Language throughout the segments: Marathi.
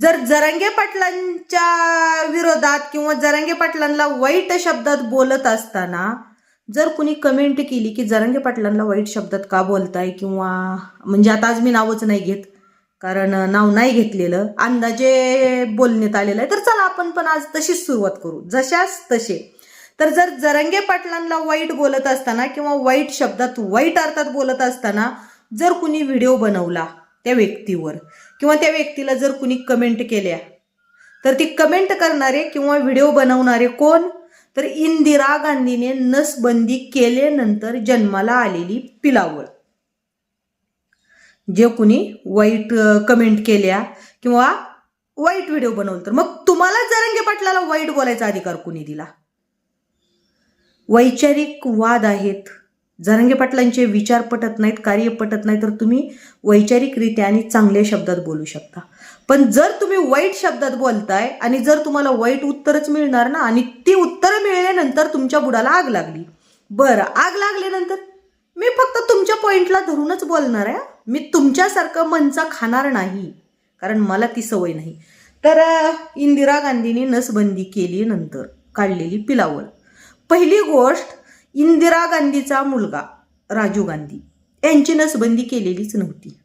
जर जरंगे पाटलांच्या विरोधात किंवा जरंगे पाटलांना वाईट शब्दात बोलत असताना जर कुणी कमेंट केली की जरंगे पाटलांना वाईट शब्दात का बोलताय किंवा म्हणजे आता आज मी नावच नाही घेत कारण नाव नाही घेतलेलं अंदाजे बोलण्यात आलेलं आहे तर चला आपण पण आज तशीच सुरुवात करू. जशाच तसे. तर जर जरंगे पाटलांना वाईट बोलत असताना किंवा वाईट शब्दात वाईट अर्थात बोलत असताना जर कुणी व्हिडिओ बनवला त्या व्यक्तीवर किंवा त्या व्यक्तीला जर कुणी कमेंट केल्या तर ती कमेंट करणारे किंवा व्हिडिओ बनवणारे कोण? तर इंदिरा गांधीने नसबंदी केल्यानंतर जन्माला आलेली पिलावळ. जे कुणी वाईट कमेंट केल्या किंवा वाईट व्हिडिओ बनवलं तर मग तुम्हाला जरंगे पाटलाला वाईट बोलायचा अधिकार कुणी दिला? वैचारिक वाद आहेत. जरंगे पाटलांचे विचार पटत नाहीत कार्य पटत नाही तर तुम्ही वैचारिकरित्या आणि चांगल्या शब्दात बोलू शकता. पण जर तुम्ही वाईट शब्दात बोलताय आणि जर तुम्हाला वाईट उत्तरच मिळणार ना आणि ती उत्तरं मिळाल्यानंतर तुमच्या बुडाला आग लागली. बरं आग लागल्यानंतर? मी फक्त तुमच्या पॉईंटला धरूनच बोलणार आहे मी तुमच्यासारखं मनचा खाणार नाही कारण मला ती सवय नाही. तर इंदिरा गांधींनी नसबंदी केली नंतर काढलेली पिलावळ. पहिली गोष्ट इंदिरा गांधीचा मुलगा राजीव गांधी यांची नसबंदी केलेलीच नव्हती.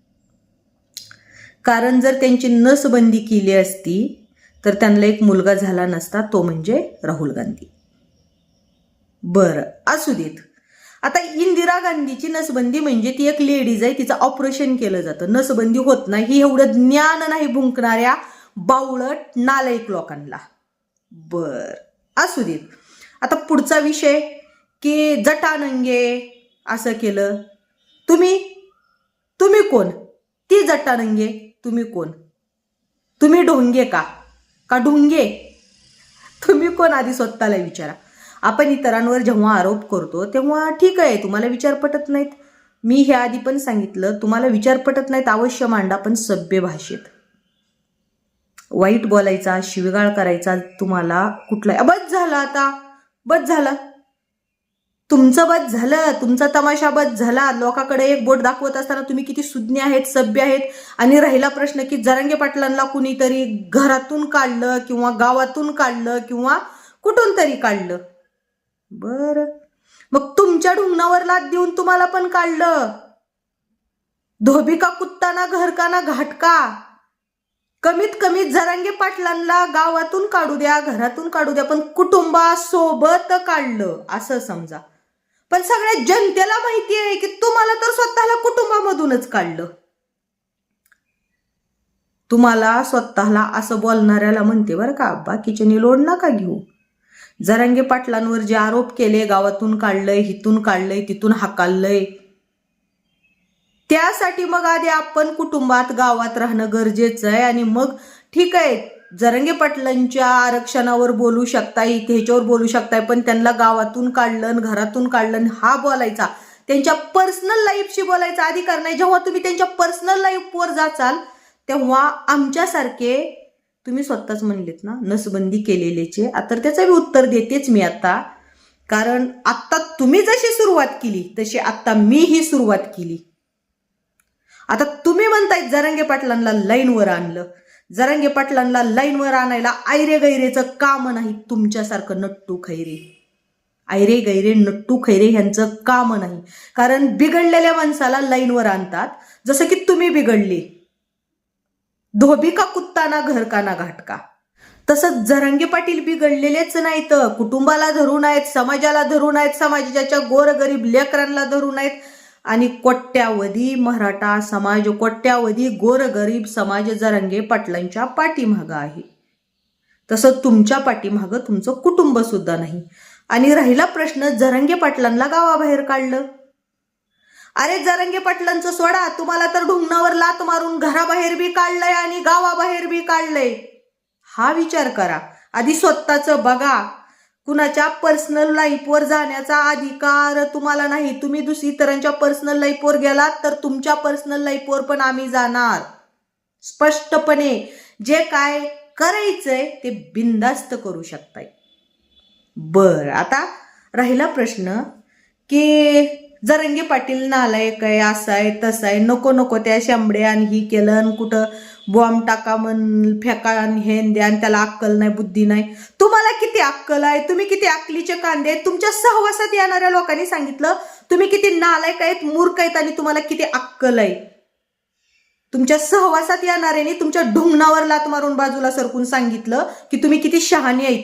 कारण जर त्यांची नसबंदी केली असती तर त्यांना एक मुलगा झाला नसता तो म्हणजे राहुल गांधी. बरं असू देत. आता इंदिरा गांधीची नसबंदी म्हणजे ती एक लेडीज आहे तिचं ऑपरेशन केलं जातं. नसबंदी होत नाही ही एवढं ज्ञान नाही भुंकणाऱ्या बावळट नालायक लोकांना. बर असू देत. आता पुढचा विषय की जटानंगे असं केलं. तुम्ही तुम्ही कोण? ती जटानंगे तुम्ही कोण? तुम्ही ढोंगे का? का ढोंगे? तुम्ही कोण आधी स्वतःला विचारा. आपण इतरांवर जेव्हा आरोप करतो तेव्हा ठीक आहे तुम्हाला विचार पटत नाहीत. मी हे आधी पण सांगितलं तुम्हाला विचार पटत नाहीत अवश्य मांडा पण सभ्य भाषेत. वाईट बोलायचा शिवगाळ करायचा तुम्हाला कुठला बस झाला आता बस झाला. तुमचं बस झालं तुमचा तमाशा बस झाला लोकांकडे एक बोट दाखवत असताना तुम्ही किती सुज्ञ आहेत सभ्य आहेत. आणि राहिला प्रश्न की जरांगे पाटलांना कुणीतरी घरातून काढलं किंवा गावातून काढलं किंवा कुठून तरी काढलं? बर. मग तुमच्या ढुंगणावर लाद देऊन तुम्हाला पण काढलं. धोबी का कुत्ताना घरकाना घाटका कमीत कमी जरांगे पाटलांना गावातून काढू द्या घरातून काढू द्या पण कुटुंबासोबत काढलं असं समजा. पण सगळ्या जनतेला माहिती आहे की तुम्हाला तर स्वतःला कुटुंबामधूनच काढलं. तुम्हाला स्वतःला असं बोलणाऱ्याला म्हणते बरं का बाकीच्यानी लोड नका घेऊ. जरांगे पाटलांवर जे आरोप केले गावातून काढलंय हिथून काढलंय तिथून हाकाललंय. त्यासाठी मग आधी आपण कुटुंबात गावात राहणं गरजेचं आहे आणि मग ठीक आहे जरंगे पाटलांच्या आरक्षणावर बोलू शकताय इथे ह्याच्यावर बोलू शकताय पण त्यांना गावातून काढलं घरातून काढलं हा बोलायचा. त्यांच्या पर्सनल लाईफशी बोलायचा अधिकार नाही. जेव्हा तुम्ही त्यांच्या पर्सनल लाईफवर जाचाल तेव्हा आमच्यासारखे तुम्ही स्वतःच म्हणलेत ना नसबंदी केलेलेचे. तर त्याचं मी उत्तर देतेच मी आता. कारण आत्ता तुम्ही जशी सुरुवात केली तशी आत्ता मीही सुरुवात केली. आता तुम्ही म्हणताय जरंगे पाटलांना लाईनवर आणलं. जरंगे पाटलांना लाईनवर आणायला आयरे गैरेचं काम नाही तुमच्यासारखं नट्टू खैरे. आयरे गैरे नट्टू खैरे ह्यांचं काम नाही. कारण बिघडलेल्या माणसाला लाईनवर आणतात जसं की तुम्ही बिघडले. धोबी का कुत्ता ना घर का ना घाटका तसंच जरांगे पाटील बिघडलेलेच नाहीत कुटुंबाला धरून आहेत समाजाला धरून आहेत समाजाच्या गोरगरीब लेकरांना धरून आहेत आणि कोट्यावधी मराठा समाज कोट्यावधी गोरगरीब समाज जरंगे पाटलांच्या पाठीमागं आहे. तसं तुमच्या पाठीमागं तुमचं कुटुंब सुद्धा नाही. आणि राहिला प्रश्न जरंगे पाटलांना गावाबाहेर काढलं? अरे जरंगे पाटलांचं सोडा तुम्हाला तर ढुंगणावर लात मारून घराबाहेर बी काढलंय आणि गावाबाहेर बी काढलंय. हा विचार करा. आधी स्वतःचं बघा. कुणाच्या पर्सनल लाईफवर जाण्याचा अधिकार तुम्हाला नाही. तुम्ही दुसरी इतरांच्या पर्सनल लाईफवर गेलात तर तुमच्या पर्सनल लाईफवर पण आम्ही जाणार. स्पष्टपणे जे काय करायचंय ते बिंदास्त करू शकताय. बर आता राहिला प्रश्न की जरंगे पाटील नालायक आहे असं आहे तसं आहे नको नको त्या शांबडे आणि ही केलं आणि कुठं बॉम्ब टाका म्हण फेका आणि हे द्या आणि त्याला अक्कल नाही बुद्धी नाही. तुम्हाला किती अक्कल आहे? तुम्ही किती अक्कलीचे कांदे आहेत? तुमच्या सहवासात येणाऱ्या लोकांनी सांगितलं तुम्ही किती नालायक आहेत मूर्ख आहेत आणि तुम्हाला किती अक्कल आहे? तुमच्या सहवासात येणाऱ्याने तुमच्या ढुंगणावर लात मारून बाजूला सरकून सांगितलं की तुम्ही किती शहाणी आहेत.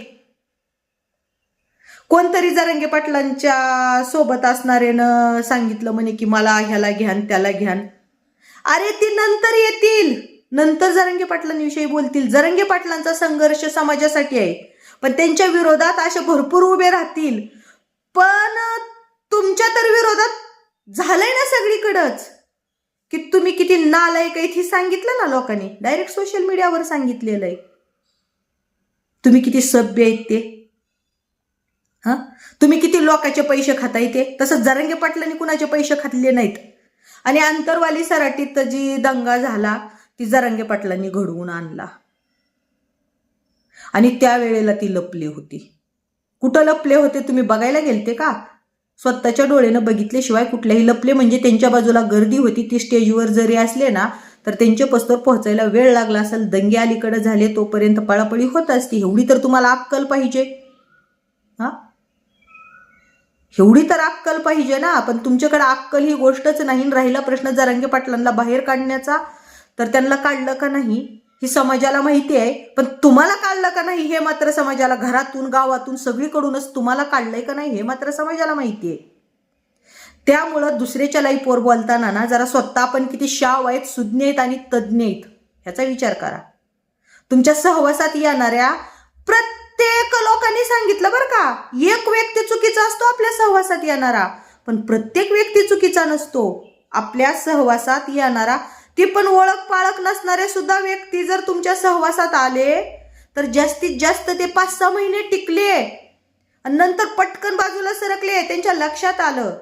कोणतरी जरंगे पाटलांच्या सोबत असणाऱ्यानं सांगितलं म्हणे की मला ह्याला घ्यान त्याला घ्यान अरे ती नंतर येतील. नंतर जरंगे पाटलांविषयी बोलतील. जरंगे पाटलांचा संघर्ष समाजासाठी आहे. पण त्यांच्या विरोधात असे भरपूर उभे राहतील. पण तुमच्या तर विरोधात झालंय ना सगळीकडंच. की तुम्ही किती नालायक आहेत हे सांगितलं ना लोकांनी. डायरेक्ट सोशल मीडियावर सांगितलेलं आहे. तुम्ही किती सभ्य आहेत ते. हां? तुम्ही किती लोकांचे पैसे खाताय ते. तसं जरंगे पाटलांनी कुणाचे पैसे खाल्ले नाहीत. आणि आंतरवाली सराटीत जी दंगा झाला ती जरंगे पाटलांनी घडवून आणला. आणि त्यावेळेला ती लपली होती. कुठं लपले होते तुम्ही बघायला गेलते का? स्वतःच्या डोळेनं बघितल्याशिवाय कुठल्याही लपले म्हणजे त्यांच्या बाजूला गर्दी होती. ती स्टेजवर जरी असले ना तर त्यांच्या पस्तोर पोहोचायला वेळ लागला असेल. दंगे अलीकडे झाले तोपर्यंत पळापळी होत असती. एवढी तर तुम्हाला अक्कल पाहिजे. हा? एवढी तर अक्कल पाहिजे ना. पण तुमच्याकडे अक्कल ही गोष्टच नाही राहिला प्रश्न जरांगे पाटलांना बाहेर काढण्याचा तर त्यांना काढलं का नाही ही समाजाला माहिती आहे. पण तुम्हाला काढलं का नाही हे मात्र समाजाला घरातून गावातून सगळीकडूनच तुम्हाला काढलंय का नाही हे मात्र समाजाला माहिती आहे. त्यामुळं दुसऱ्याच्या लाईफवर बोलताना ना जरा स्वतः आपण किती शाव आहेत सुज्ञ आहेत आणि तज्ज्ञ आहेत ह्याचा विचार करा. तुमच्या सहवासात येणाऱ्या प्रत्येक लोकांनी सांगितलं बरं का एक व्यक्ती चुकीचा असतो आपल्या सहवासात येणारा. पण प्रत्येक व्यक्ती चुकीचा नसतो आपल्या सहवासात येणारा ती पण ओळख पाळख नसणारे सुद्धा व्यक्ती जर तुमच्या सहवासात आले तर जास्तीत जास्त ते पाच सहा महिने टिकले. आणि नंतर पटकन बाजूला सरकले त्यांच्या लक्षात आलं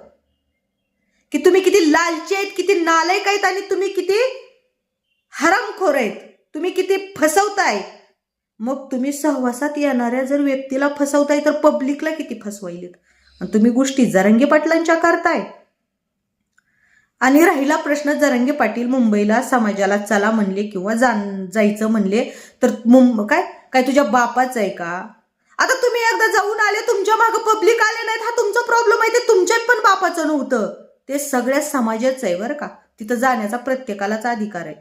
की तुम्ही किती लालचे आहेत किती नालायक आहेत आणि तुम्ही किती हरामखोर आहेत. तुम्ही किती फसवताय. मग तुम्ही सहवासात येणाऱ्या जर व्यक्तीला फसवताय तर पब्लिकला किती फसवायलेत? आणि तुम्ही गोष्टी जरंगे पाटलांच्या करताय. आणि राहिला प्रश्न जरंगे पाटील मुंबईला समाजाला चला म्हणले किंवा जाण जायचं म्हणले तर मुंब काय? काय तुझ्या बापाच आहे का? आता तुम्ही एकदा जाऊन आले तुमच्या मागे पब्लिक आले नाहीत. हा तुमचा प्रॉब्लेम आहे ते तुमच्यात पण बापाचं नव्हतं. ते सगळ्या समाजाचं आहे बरं का. तिथं जाण्याचा प्रत्येकालाच अधिकार आहे.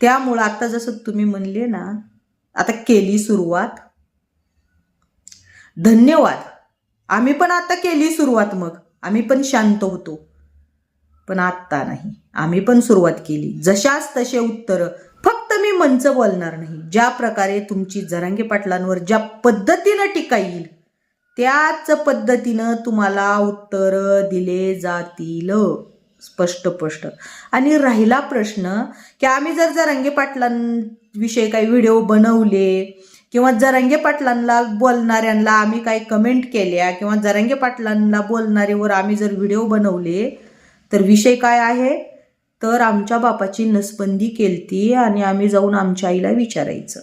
त्यामुळं आता जसं तुम्ही म्हणले ना आता केली सुरुवात. धन्यवाद. आम्ही पण आता केली सुरुवात मग. आम्ही पण शांत होतो. पण आत्ता नाही. आम्ही पण सुरुवात केली. जशाच तसे उत्तर. फक्त मी मंच बोलणार नाही. ज्या प्रकारे तुमची जरांगे पाटलांवर ज्या पद्धतीनं टीका येईल त्याच पद्धतीनं तुम्हाला उत्तर दिले जातील. स्पष्ट स्पष्ट. आणि राहिला प्रश्न की आम्ही जर जरांगे पाटलांविषयी काही व्हिडिओ बनवले किंवा जरांगे पाटलांना बोलणाऱ्यांना आम्ही काही कमेंट केल्या किंवा जरांगे पाटलांना बोलणारेवर आम्ही जर व्हिडिओ बनवले तर विषय काय आहे? तर आमच्या बापाची नसबंदी केलती आणि आम्ही जाऊन आमच्या आईला विचारायचं.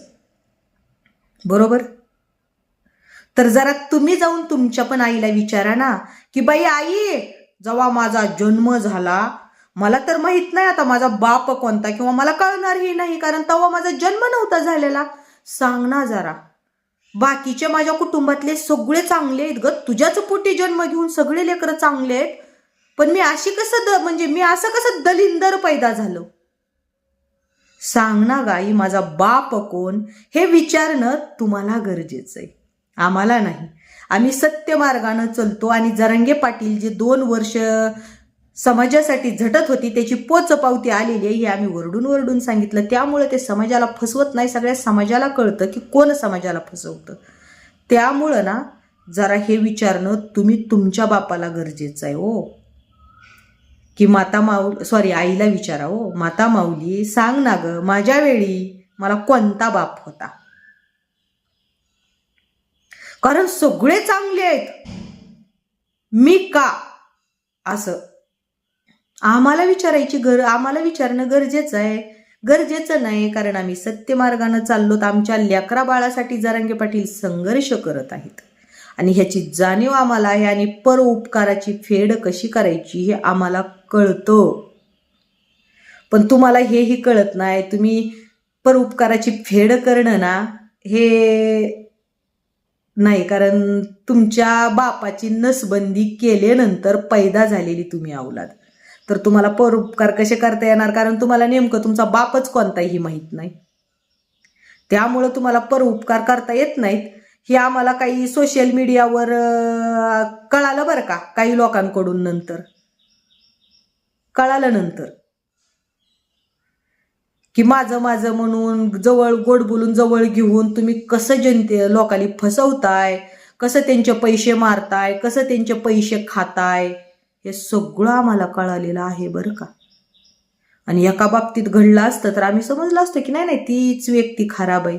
बरोबर? तर जरा तुम्ही जाऊन तुमच्या पण आईला विचारा ना की बाई आई जेव्हा माझा जन्म झाला मला तर माहीत नाही आता माझा बाप कोणता किंवा मला कळणारही नाही कारण तेव्हा माझा जन्म नव्हता झालेला. सांग ना जरा. बाकीचे माझ्या कुटुंबातले सगळे चांगले आहेत ग. तुझ्याच पोटी जन्म घेऊन सगळे लेकरं चांगले आहेत. पण मी अशी कसं द म्हणजे मी असं कसं दलिंदर पैदा झालो? सांग ना गाई माझा बाप कोण हे विचारणं तुम्हाला गरजेचं आहे आम्हाला नाही. आम्ही सत्य मार्गानं चलतो आणि जरंगे पाटील जे दोन वर्ष समाजासाठी झटत होती त्याची पोचपावती आलेली आहे हे आम्ही वरडून वरडून सांगितलं. त्यामुळे ते समाजाला फसवत नाही. सगळ्या समाजाला कळतं की कोण समाजाला फसवतं. त्यामुळं ना जरा हे विचारणं तुम्ही तुमच्या बापाला गरजेचं आहे हो. की माता माऊ सॉरी आईला विचारावं हो. माता माऊली सांग ना ग माझ्या वेळी मला कोणता बाप होता? कारण सगळे चांगले आहेत. मी का? असं. आम्हाला विचारायची गर आम्हाला विचारणं गरजेचं आहे. गरजेचं नाही कारण आम्ही सत्यमार्गानं चाललो तर आमच्या लेकरा बाळासाठी जरांगे पाटील संघर्ष करत आहेत. आणि ह्याची जाणीव आम्हाला आहे आणि पर उपकाराची फेड कशी करायची हे आम्हाला कळतं. पण तुम्हाला हेही कळत नाही तुम्ही परोपकाराची फेड करणं ना हे नाही. कारण तुमच्या बापाची नसबंदी केल्यानंतर पैदा झालेली तुम्ही अवलाद तर तुम्हाला परोपकार कसे करता येणार? कारण तुम्हाला नेमकं तुमचा बापच कोणताही माहीत नाही. त्यामुळं तुम्हाला परोपकार करता येत नाहीत. हे आम्हाला काही सोशल मीडियावर कळालं बरं का? काही लोकांकडून नंतर. कळालं नंतर की माझं माझं म्हणून जवळ गोड बोलून जवळ घेऊन तुम्ही कसं जनते लोकांनी फसवताय कसं त्यांचे पैसे मारताय कसं त्यांचे पैसे खाताय हे सगळं आम्हाला कळालेलं आहे बरं का? आणि एका बाबतीत घडलं असतं तर आम्ही समजलं असतं की नाही नाही तीच व्यक्ती खराब आहे.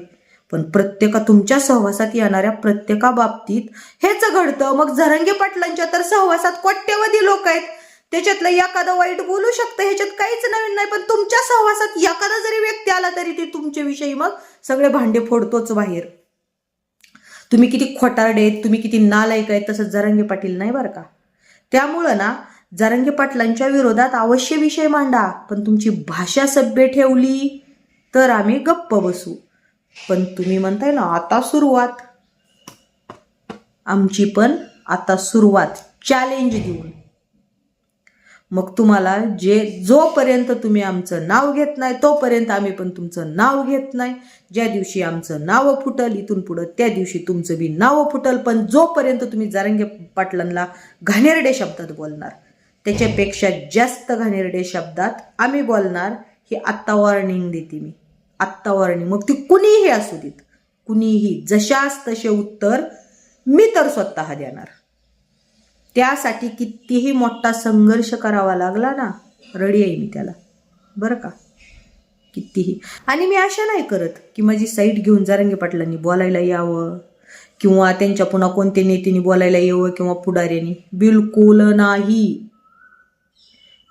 पण प्रत्येका तुमच्या सहवासात येणाऱ्या प्रत्येका बाबतीत हेच घडतं. मग झरंगे पाटलांच्या तर सहवासात कोट्यवधी लोक आहेत. त्याच्यातलं एखादं वाईट बोलू शकतं ह्याच्यात काहीच नवीन नाही पण तुमच्या सहवासात एखादा जरी व्यक्ती आला तरी ते तुमच्याविषयी मग सगळे भांडे फोडतोच बाहेर. तुम्ही किती खोटारडे आहेत तुम्ही किती नालायक आहेत तसंच जरंगे पाटील नाही बरं का? त्यामुळं ना जरंगे पाटलांच्या विरोधात अवश्य विषय मांडा पण तुमची भाषा सभ्य ठेवली तर आम्ही गप्प बसू. पण तुम्ही म्हणताय ना आता सुरुवात. आमची पण आता सुरुवात. चॅलेंज देऊन. मग तुम्हाला जे जोपर्यंत तुम्ही आमचं नाव घेत नाही तोपर्यंत आम्ही पण तुमचं नाव घेत नाही. ज्या दिवशी आमचं नाव फुटल इथून पुढं त्या दिवशी तुमचं बी नाव फुटल पण जोपर्यंत तुम्ही जारंगे पाटलांना घाणेरडे शब्दात बोलणार त्याच्यापेक्षा जास्त घाणेरडे शब्दात आम्ही बोलणार ही आत्ता वॉर्निंग देते मी. आत्ता वॉर्निंग मग ती कुणीही असू देत कुणीही जशास तसे उत्तर मी तर स्वतः देणार. त्यासाठी कितीही मोठा संघर्ष करावा लागला ना रडी आहे मी त्याला. बरं का? कितीही. आणि मी आशा नाही करत की माझी साईट घेऊन जारंगे पाटलांनी बोलायला यावं किंवा त्यांच्या पुन्हा कोणत्या नेत्यांनी बोलायला यावं किंवा पुढाऱ्यांनी. बिलकुल नाही.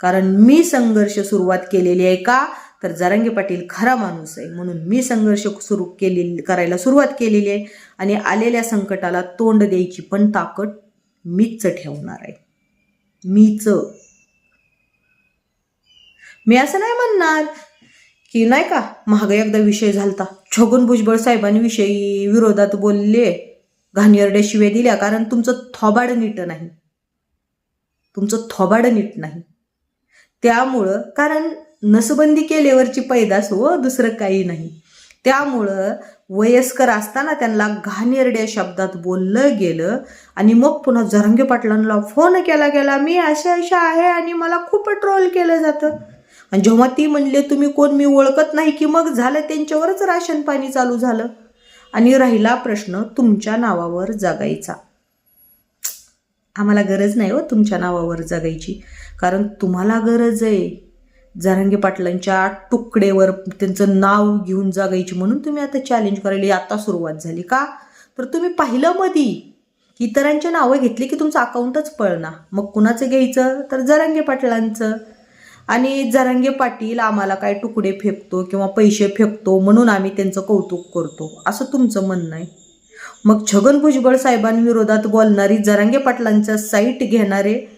कारण मी संघर्ष सुरुवात केलेली आहे का तर जारंगे पाटील खरा माणूस आहे. म्हणून मी संघर्ष सुरू केलेली करायला सुरुवात केलेली आहे. आणि आलेल्या संकटाला तोंड द्यायची पण ताकद मीच ठेवणार आहे. मीच. मी असं नाही म्हणणार की नाही का महाग एकदा विषय झालता. छगन भुजबळ साहेबांनी विषयी विरोधात बोलले घाणेरड्या शिव्या दिल्या कारण तुमचं थोबाड नीट नाही. तुमचं थोबाड नीट नाही. त्यामुळं कारण नसबंदी केल्यावरची पैदास हो दुसरं काही नाही. त्यामुळं वयस्कर असताना त्यांना घाणेरड्या शब्दात बोललं गेलं आणि मग पुन्हा जरंगे पाटलांना फोन केला गेला मी अशा अशा आहे आणि मला खूप ट्रोल केलं जातं. आणि जेव्हा ती म्हणले तुम्ही कोण? मी ओळखत नाही. की मग झालं त्यांच्यावरच राशन पाणी चालू झालं. आणि राहिला प्रश्न तुमच्या नावावर जगायचा. आम्हाला गरज नाही हो तुमच्या नावावर जगायची. कारण तुम्हाला गरज आहे. जरांगे पाटलांच्या तुकडेवर त्यांचं नाव घेऊन जागायची म्हणून तुम्ही आता चॅलेंज करायला आता सुरुवात झाली का? तर तुम्ही पाहिलं मधी इतरांचे नावं घेतली की तुमचं अकाउंटच पळणार. मग कुणाचं घ्यायचं? तर जरांगे पाटलांचं. आणि जरांगे पाटील आम्हाला काय तुकडे फेकतो किंवा पैसे फेकतो म्हणून आम्ही त्यांचं कौतुक करतो. असं तुमचं म्हणणं आहे. मग छगन भुजबळ साहेबांविरोधात बोलणारी जरांगे पाटलांचं साईट घेणारे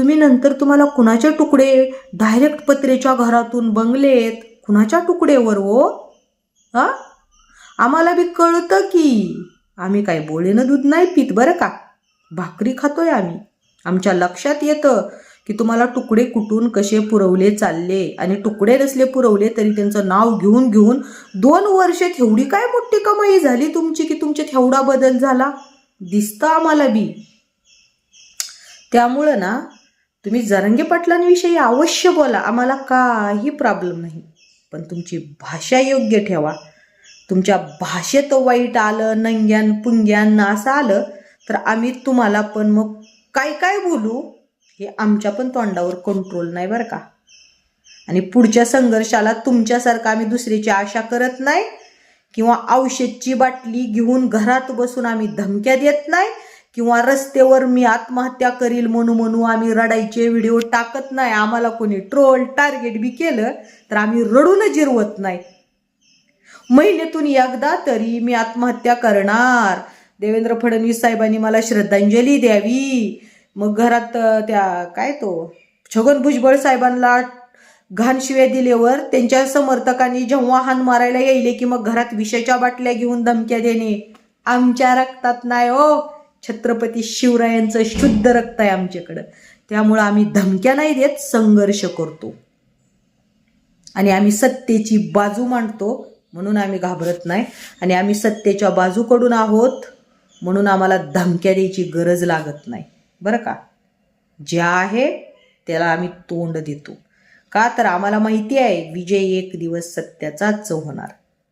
तुम्ही नंतर तुम्हाला कुणाचे तुकडे डायरेक्ट पत्रेच्या घरातून बंगलेत? कुणाच्या तुकडेवर हो? हा? आम्हाला बी कळतं की. आम्ही काय बोळेनं दूध नाही पित बरं का? भाकरी खातोय आम्ही. आमच्या लक्षात येतं की तुम्हाला तुकडे कुठून कसे पुरवले चालले आणि तुकडे नसले पुरवले तरी त्यांचं नाव घेऊन घेऊन दोन वर्षे तेवढी काय मोठी कमाई झाली तुमची की तुमचे तेवढा बदल झाला? दिसतं आम्हाला बी. त्यामुळं ना तुम्ही जरंगे पाटलांविषयी अवश्य बोला. आम्हाला काही प्रॉब्लेम नाही. पण तुमची भाषा योग्य ठेवा. तुमच्या भाषेत वाईट आलं नंग्यान पुंग्यान असं आलं तर आम्ही तुम्हाला पण मग काय काय बोलू? हे आमच्या पण तोंडावर कंट्रोल नाही बरं का. आणि पुढच्या संघर्षाला तुमच्यासारखं आम्ही दुसरीची आशा करत नाही. किंवा औषधची बाटली घेऊन घरात बसून आम्ही धमक्या देत नाही. किंवा रस्त्यावर मी आत्महत्या करील म्हणू म्हणू आम्ही रडायचे व्हिडिओ टाकत नाही आम्हाला कोणी ट्रोल टार्गेट बी केलं तर आम्ही रडून जिरवत नाही. महिन्यातून एकदा तरी मी आत्महत्या करणार. देवेंद्र फडणवीस साहेबांनी मला श्रद्धांजली द्यावी. मग घरात त्या काय तो छगन भुजबळ साहेबांना घाणशिव्या दिल्यावर त्यांच्या समर्थकांनी जेव्हा हान मारायला येईले की मग घरात विषाच्या बाटल्या घेऊन धमक्या देणे. आमच्या रक्तात नाही हो. छत्रपती शिवरायांचं शुद्ध रक्त आहे आमच्याकडं. त्यामुळं आम्ही धमक्या नाही देत संघर्ष करतो. आणि आम्ही सत्तेची बाजू मांडतो म्हणून आम्ही घाबरत नाही. आणि आम्ही सत्तेच्या बाजूकडून आहोत म्हणून आम्हाला धमक्या द्यायची गरज लागत नाही. बरं का? जे आहे त्याला आम्ही तोंड देतो. का? तर आम्हाला माहिती आहे विजय एक दिवस सत्याचाच होणार.